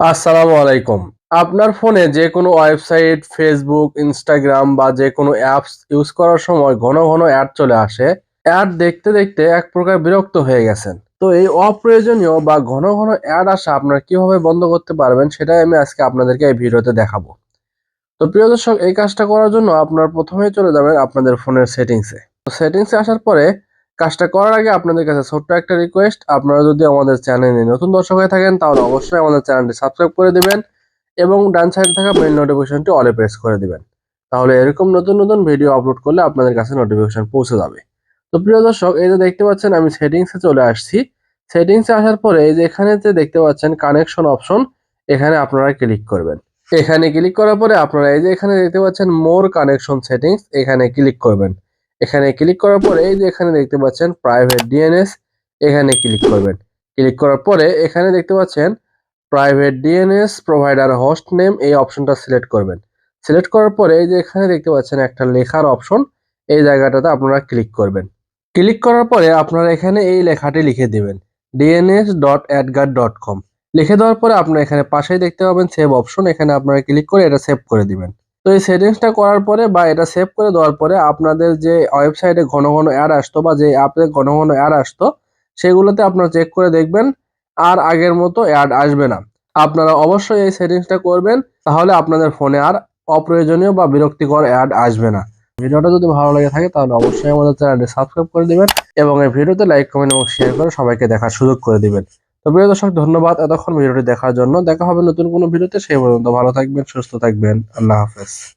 আসসালামু আলাইকুম। আপনার ফোনে যে কোনো ওয়েবসাইট ফেসবুক ইনস্টাগ্রাম বা যে কোনো অ্যাপস ইউজ করার সময় ঘন ঘন অ্যাড চলে আসে। অ্যাড দেখতে দেখতে এক প্রকার বিরক্ত হয়ে গেছেন। তো এই অপ্রয়োজনীয় বা ঘন ঘন অ্যাড আসা আপনারা কীভাবে বন্ধ করতে পারবেন সেটাই আমি আজকে আপনাদেরকে এই ভিডিওতে দেখাবো। তো প্রিয় দর্শক, এই কাজটা করার জন্য আপনার প্রথমেই চলে যাবেন আপনাদের ফোনের সেটিংসে। তো সেটিংসে আসার পরে কাজটা করার আগে আপনাদের কাছে ছোট্ট একটা রিকোয়েস্ট আপনারা যদি আমাদের চ্যানেলে নতুন দর্শক হয়ে থাকেন, তাহলে অবশ্যই আমাদের চ্যানেলটি সাবস্ক্রাইব করে দেবেন এবং ডান সাইডে থাকা বেল নোটিফিকেশনটি অলে প্রেস করে দিবেন। তাহলে এরকম নতুন নতুন ভিডিও আপলোড করলে আপনাদের কাছে নোটিফিকেশন পৌঁছে যাবে। তো প্রিয় দর্শক, এই যে দেখতে পাচ্ছেন, আমি সেটিংসে চলে আসছি। সেটিংসে আসার পরে এই যে এখানে যে দেখতে পাচ্ছেন কানেকশন অপশন এখানে আপনারা ক্লিক করবেন। এখানে ক্লিক করার পরে আপনারা এই যে এখানে দেখতে পাচ্ছেন মোর কানেকশন সেটিংস এখানে ক্লিক করবেন। এখানে ক্লিক করার পরে এই যে এখানে দেখতে পাচ্ছেন প্রাইভেট ডিএনএস এখানে ক্লিক করবেন। ক্লিক করার পরে এখানে দেখতে পাচ্ছেন private DNS provider host name এই অপশনটা সিলেক্ট করবেন। সিলেক্ট করার পরে এই যে এখানে দেখতে পাচ্ছেন একটা লেখার অপশন এই জায়গাটাতে আপনারা ক্লিক করবেন। ক্লিক করার পরে আপনারা এখানে এই লেখাটি লিখে দিবেন DNS dot AdGuard dot com লিখে দেওয়ার পরে আপনারা এখানে পাশেই দেখতে পাবেন সেভ অপশন এখানে আপনারা ক্লিক করে এটা সেভ করে দিবেন। তো এই সেটিংসটা করার পরে বা এটা সেভ করে দেওয়ার পরে আপনাদের যে ওয়েবসাইটে ঘন ঘন অ্যাড আসতো বা যে অ্যাপে ঘন ঘন অ্যাড আসতো, সেগুলোতে আপনারা চেক করে দেখবেন আর আগের মতো অ্যাড আসবে না। আপনারা অবশ্যই এই সেটিংসটা করবেন, তাহলে আপনাদের ফোনে আর অপ্রয়োজনীয় বা বিরক্তিকর অ্যাড আসবে না। ভিডিওটা যদি ভালো লাগে থাকে, তাহলে অবশ্যই আমাদের চ্যানেলটি সাবস্ক্রাইব করে দিবেন এবং এই ভিডিওতে লাইক কমেন্ট এবং শেয়ার করে সবাইকে দেখার সুযোগ করে দিবেন। তো প্রিয় দর্শক, ধন্যবাদ এতক্ষণ ভিডিওটি দেখার জন্য। দেখা হবে নতুন কোনো ভিডিওতে। সেই পর্যন্ত ভালো থাকবেন, সুস্থ থাকবেন। আল্লাহ হাফেজ।